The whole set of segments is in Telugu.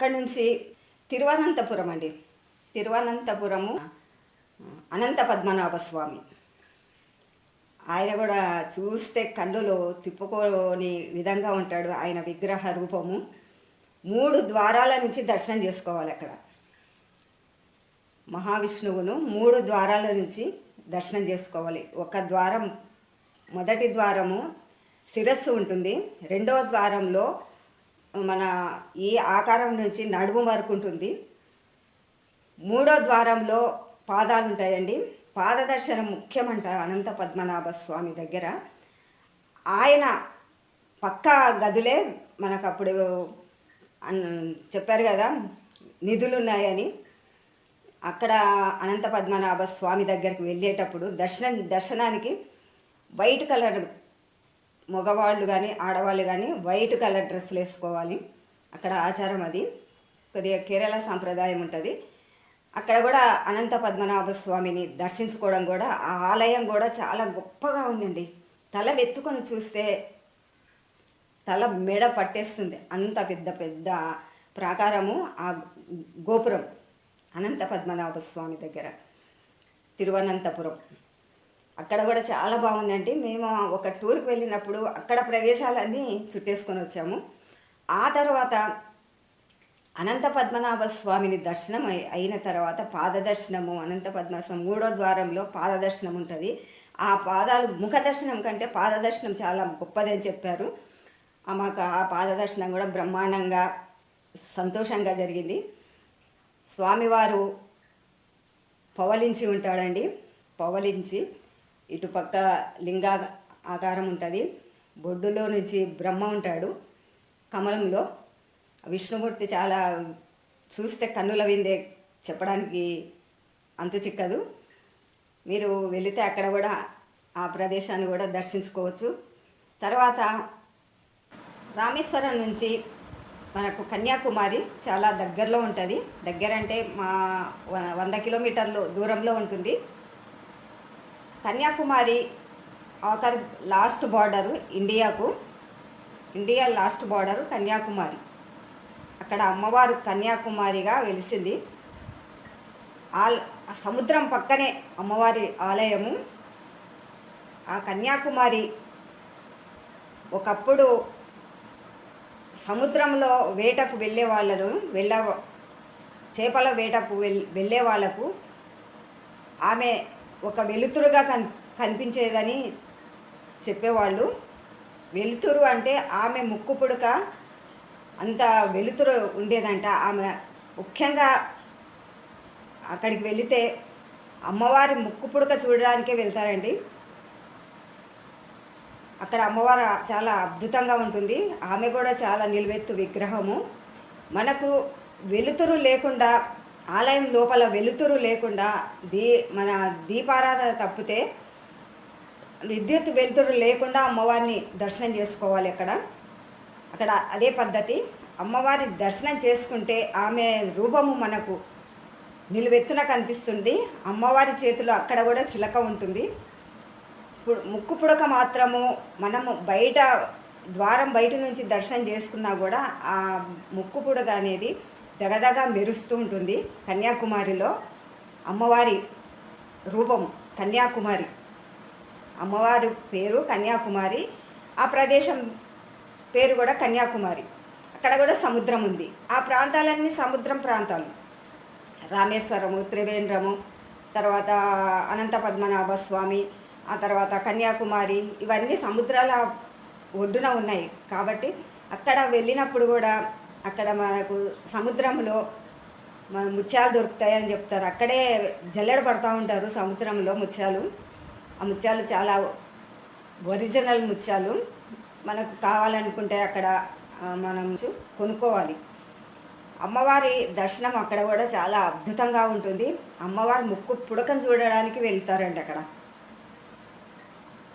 అక్కడి నుంచి తిరువనంతపురం అండి. తిరువనంతపురము అనంత పద్మనాభ స్వామి. ఆయన కూడా చూస్తే కన్నులు తిప్పుకోని విధంగా ఉంటాడు ఆయన విగ్రహ రూపము. మూడు ద్వారాల నుంచి దర్శనం చేసుకోవాలి అక్కడ. మహావిష్ణువును మూడు ద్వారాల నుంచి దర్శనం చేసుకోవాలి. ఒక ద్వారం మొదటి ద్వారము శిరస్సు ఉంటుంది. రెండవ ద్వారంలో మన ఈ ఆకారం నుంచి నడుము వరకు ఉంటుంది. మూడో ద్వారంలో పాదాలు ఉంటాయండి. పాదదర్శనం ముఖ్యమంట అనంత పద్మనాభ స్వామి దగ్గర. ఆయన పక్క గదులే మనకు అప్పుడు చెప్పారు కదా నిధులు ఉన్నాయని అక్కడ అనంత పద్మనాభ స్వామి దగ్గరికి వెళ్ళేటప్పుడు దర్శనం దర్శనానికి వైట్ కలర్ మగవాళ్ళు కానీ ఆడవాళ్ళు కానీ వైట్ కలర్ డ్రెస్సులు వేసుకోవాలి. అక్కడ ఆచారం అది. కొద్దిగా కేరళ సాంప్రదాయం ఉంటుంది. అక్కడ కూడా అనంత పద్మనాభ స్వామిని దర్శించుకోవడం కూడా ఆ ఆలయం కూడా చాలా గొప్పగా ఉందండి. తల ఎత్తుకొని చూస్తే తల మెడ పట్టేస్తుంది. అంత పెద్ద పెద్ద ప్రాకారము ఆ గోపురం. అనంత పద్మనాభ స్వామి దగ్గర. తిరువనంతపురం. అక్కడ కూడా చాలా బాగుందండి. మేము ఒక టూర్కి వెళ్ళినప్పుడు అక్కడ ప్రదేశాలన్నీ చుట్టేసుకొని వచ్చాము. ఆ తర్వాత అనంత పద్మనాభ స్వామిని దర్శనం అయి- అయిన తర్వాత పాదదర్శనము అనంత పద్మనాభ స్వామి మూడో ద్వారంలో పాదదర్శనం ఉంటుంది. ఆ పాదాలు ముఖ దర్శనం కంటే పాదదర్శనం చాలా గొప్పదని చెప్పారు. ఆ మాకు ఆ పాదదర్శనం కూడా బ్రహ్మాండంగా సంతోషంగా జరిగింది. స్వామివారు పవలించి ఉంటాడండి. పవలించి ఇటుపక్క లింగా ఆకారం ఉంటుంది. బొడ్డులో నుంచి బ్రహ్మ ఉంటాడు. కమలంలో. విష్ణుమూర్తి చాలా చూస్తే కన్నుల విందే చెప్పడానికి అంతు చిక్కదు. మీరు వెళితే అక్కడ కూడా ఆ ప్రదేశాన్ని కూడా దర్శించుకోవచ్చు. తర్వాత రామేశ్వరం నుంచి మనకు కన్యాకుమారి చాలా దగ్గరలో ఉంటుంది. దగ్గర అంటే మా వ- వంద కిలోమీటర్లు దూరంలో ఉంటుంది. కన్యాకుమారి ఆఖరి లాస్ట్ బార్డరు ఇండియాకు ఇండియా లాస్ట్ బార్డరు కన్యాకుమారి. అక్కడ అమ్మవారు కన్యాకుమారిగా వెలిసింది. ఆల్ సముద్రం పక్కనే అమ్మవారి ఆలయము. ఆ కన్యాకుమారి ఒకప్పుడు సముద్రంలో వేటకు వెళ్ళే వాళ్ళను వెళ్ళ చేపల వేటకు వెల్ వెళ్ళే వాళ్ళకు ఆమె ఒక వెలుతురుగా కన్ కనిపించేదని చెప్పేవాళ్ళు. వెలుతురు అంటే ఆమె ముక్కు పుడక అంత వెలుతురు ఉండేదంట. ఆమె ముఖ్యంగా అక్కడికి వెళితే అమ్మవారి ముక్కు పుడక చూడడానికే వెళ్తారండి. అక్కడ అమ్మవారు చాలా అద్భుతంగా ఉంటుంది. ఆమె కూడా చాలా నిలువెత్తు విగ్రహము. మనకు వెలుతురు లేకుండా ఆలయం లోపల వెలుతురు లేకుండా దీ మన దీపారాధన తప్పితే విద్యుత్ వెలుతురు లేకుండా అమ్మవారిని దర్శనం చేసుకోవాలి అక్కడ. అక్కడ అదే పద్ధతి. అమ్మవారి దర్శనం చేసుకుంటే ఆమె రూపము మనకు నిలువెత్తున కనిపిస్తుంది. అమ్మవారి చేతిలో అక్కడ కూడా చిలక ఉంటుంది. పు- ముక్కు పుడక మాత్రము మనము బయట ద్వారం బయట నుంచి దర్శనం చేసుకున్నా కూడా ఆ ముక్కు పుడక అనేది దగదగ మెరుస్తూ ఉంటుంది కన్యాకుమారిలో. అమ్మవారి రూపం కన్యాకుమారి. అమ్మవారి పేరు కన్యాకుమారి. ఆ ప్రదేశం పేరు కూడా కన్యాకుమారి. అక్కడ కూడా సముద్రం ఉంది. ఆ ప్రాంతాలన్నీ సముద్రం ప్రాంతాలు. రామేశ్వరము త్రివేంద్రము తర్వాత అనంత పద్మనాభ స్వామి ఆ తర్వాత కన్యాకుమారి ఇవన్నీ సముద్రాల ఒడ్డున ఉన్నాయి. కాబట్టి అక్కడ వెళ్ళినప్పుడు కూడా అక్కడ మనకు సముద్రంలో మన ముత్యాలు దొరుకుతాయని చెప్తారు. అక్కడే జల్లెడ పడుతూ ఉంటారు సముద్రంలో ముత్యాలు. ఆ ముత్యాలు చాలా ఒరిజినల్ ముత్యాలు. మనకు కావాలనుకుంటే అక్కడ మనం కొనుక్కోవాలి. అమ్మవారి దర్శనం అక్కడ కూడా చాలా అద్భుతంగా ఉంటుంది. అమ్మవారి ముక్కు పుడకను చూడడానికి వెళ్తారండి అక్కడ.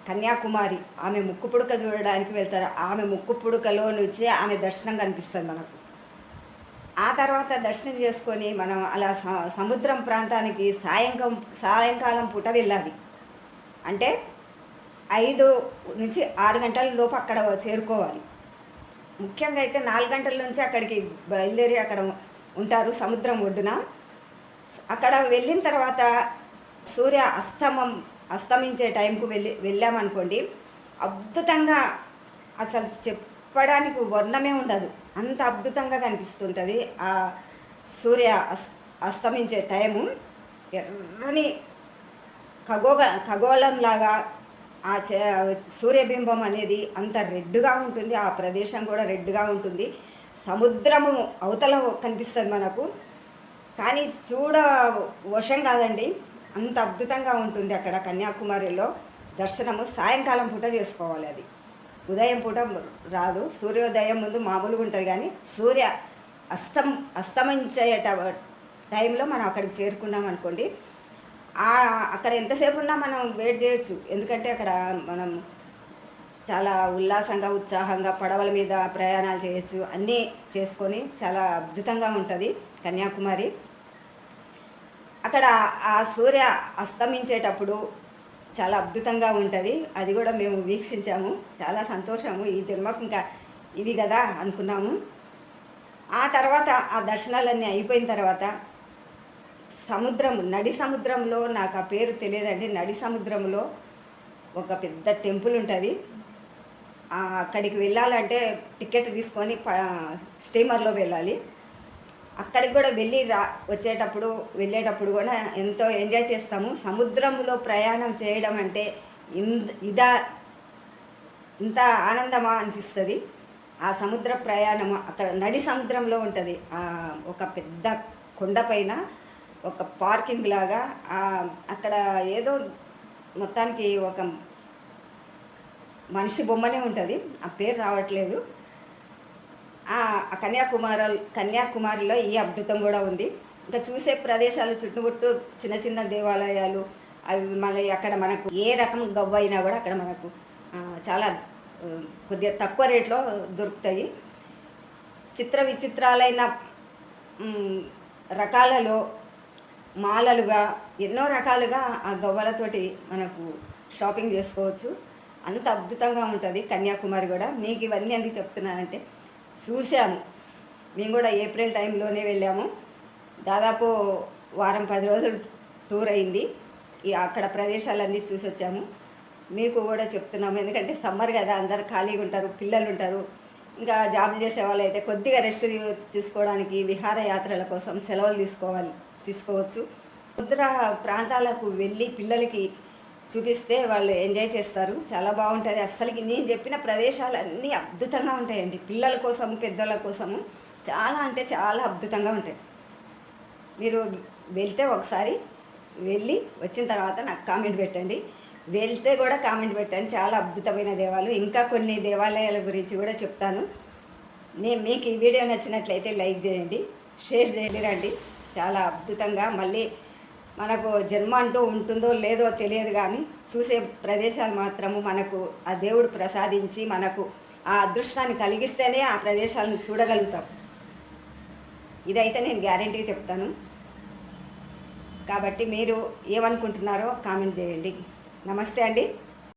కన్యాకుమారి. ఆమె ముక్కు పుడక చూడడానికి వెళ్తారు. ఆమె ముక్కు పుడకలో నుంచి ఆమె దర్శనం కనిపిస్తుంది మనకు. ఆ తర్వాత దర్శనం చేసుకొని మనం అలా స- సముద్రం ప్రాంతానికి సాయంకాలం సాయంకాలం పూట వెళ్ళాలి. అంటే ఐదు నుంచి ఆరు గంటల లోపు అక్కడ చేరుకోవాలి. ముఖ్యంగా అయితే నాలుగు గంటల నుంచి అక్కడికి బయలుదేరి అక్కడ ఉంటారు సముద్రం ఒడ్డున. అక్కడ వెళ్ళిన తర్వాత సూర్య అస్తమం అస్తమించే టైంకు వెళ్ళి వెళ్ళామనుకోండి అద్భుతంగా అసలు చెప్పడానికి వర్ణమే ఉండదు. అంత అద్భుతంగా కనిపిస్తుంటుంది ఆ సూర్య అస్ అస్తమించే టైము. ఎర్రని ఖగోగ ఖగోళంలాగా ఆ చ సూర్యబింబం అనేది అంత రెడ్గా ఉంటుంది. ఆ ప్రదేశం కూడా రెడ్గా ఉంటుంది. సముద్రము అవతల కనిపిస్తుంది మనకు. కానీ చూడ వశం కాదండి. అంత అద్భుతంగా ఉంటుంది అక్కడ కన్యాకుమారిలో. దర్శనము సాయంకాలం పూట చేసుకోవాలి అది. ఉదయం పూట రాదు. సూర్యోదయం ముందు మామూలుగా ఉంటుంది కానీ సూర్య అస్తం అస్తమించే ట- టైంలో మనం అక్కడికి చేరుకున్నాం అనుకోండి. అక్కడ ఎంతసేపు ఉన్నా మనం వెయిట్ చేయొచ్చు. ఎందుకంటే అక్కడ మనం చాలా ఉల్లాసంగా ఉత్సాహంగా పడవల మీద ప్రయాణాలు చేయొచ్చు. అన్నీ చేసుకొని చాలా అద్భుతంగా ఉంటుంది కన్యాకుమారి. అక్కడ ఆ సూర్య అస్తమించేటప్పుడు చాలా అద్భుతంగా ఉంటుంది. అది కూడా మేము వీక్షించాము. చాలా సంతోషము. ఈ జన్మకు ఇంకా ఇవి కదా అనుకున్నాము. ఆ తర్వాత ఆ దర్శనాలన్నీ అయిపోయిన తర్వాత సముద్రం నడి సముద్రంలో నాకు ఆ పేరు తెలియదండి. నడి సముద్రంలో ఒక పెద్ద టెంపుల్ ఉంటుంది. అక్కడికి వెళ్ళాలంటే టికెట్ తీసుకొని ప స్టీమర్లో వెళ్ళాలి. అక్కడికి కూడా వెళ్ళి రా వచ్చేటప్పుడు వెళ్ళేటప్పుడు కూడా ఎంతో ఎంజాయ్ చేస్తాము. సముద్రంలో ప్రయాణం చేయడం అంటే ఇంద ఇదా ఇంత ఆనందమా అనిపిస్తుంది? ఆ సముద్ర ప్రయాణం అక్కడ నడి సముద్రంలో ఉంటుంది. ఆ ఒక పెద్ద కొండపైన ఒక పార్కింగ్ లాగా అక్కడ ఏదో మొత్తానికి ఒక మనిషి బొమ్మనే ఉంటుంది. ఆ పేరు రావట్లేదు. కన్యాకుమార కన్యాకుమారిలో ఈ అద్భుతం కూడా ఉంది. ఇంకా చూసే ప్రదేశాలు చుట్టుముట్టు చిన్న చిన్న దేవాలయాలు అవి మన అక్కడ మనకు ఏ రకం గవ్వ అయినా కూడా అక్కడ మనకు చాలా కొద్దిగా తక్కువ రేట్లో దొరుకుతాయి. చిత్ర విచిత్రాలైన రకాలలో మాలలుగా ఎన్నో రకాలుగా ఆ గవ్వలతోటి మనకు షాపింగ్ చేసుకోవచ్చు. అంత అద్భుతంగా ఉంటుంది కన్యాకుమారి కూడా. మీకు ఇవన్నీ ఎందుకు చెప్తున్నానంటే చూసాము మేము కూడా ఏప్రిల్ టైంలోనే వెళ్ళాము. దాదాపు వారం పది రోజులు టూర్ అయింది. ఈ అక్కడ ప్రదేశాలన్నీ చూసి వచ్చాము మీకు కూడా చెప్తున్నాము. ఎందుకంటే సమ్మర్ కదా అందరు ఖాళీగా ఉంటారు పిల్లలు ఉంటారు. ఇంకా జాబ్ చేసే వాళ్ళు అయితే కొద్దిగా రెస్ట్ తీసుకోవడానికి విహారయాత్రల కోసం సెలవులు తీసుకోవాలి తీసుకోవచ్చు. సముద్ర ప్రాంతాలకు వెళ్ళి పిల్లలకి చూపిస్తే వాళ్ళు ఎంజాయ్ చేస్తారు. చాలా బాగుంటుంది. అస్సలకి నేను చెప్పిన ప్రదేశాలు అన్నీ అద్భుతంగా ఉంటాయండి. పిల్లల కోసం పెద్దల కోసము చాలా అంటే చాలా అద్భుతంగా ఉంటాయి. మీరు వెళ్తే ఒకసారి వెళ్ళి వచ్చిన తర్వాత నాకు కామెంట్ పెట్టండి. వెళ్తే కూడా కామెంట్ పెట్టండి. చాలా అద్భుతమైన దేవాలు. ఇంకా కొన్ని దేవాలయాల గురించి కూడా చెప్తాను. నేను మీకు ఈ వీడియో నచ్చినట్లయితే లైక్ చేయండి షేర్ చేయండి రండి. చాలా అద్భుతంగా మళ్ళీ మనకు జన్మ అంటూ ఉంటుందో లేదో తెలియదు కానీ చూసే ప్రదేశాలు మాత్రము మనకు ఆ దేవుడు ప్రసాదించి మనకు ఆ అదృష్టాన్ని కలిగిస్తేనే ఆ ప్రదేశాలను చూడగలుగుతాం. ఇదైతే నేను గ్యారంటీగా చెప్తాను. కాబట్టి మీరు ఏమనుకుంటున్నారో కామెంట్ చేయండి. నమస్తే అండి.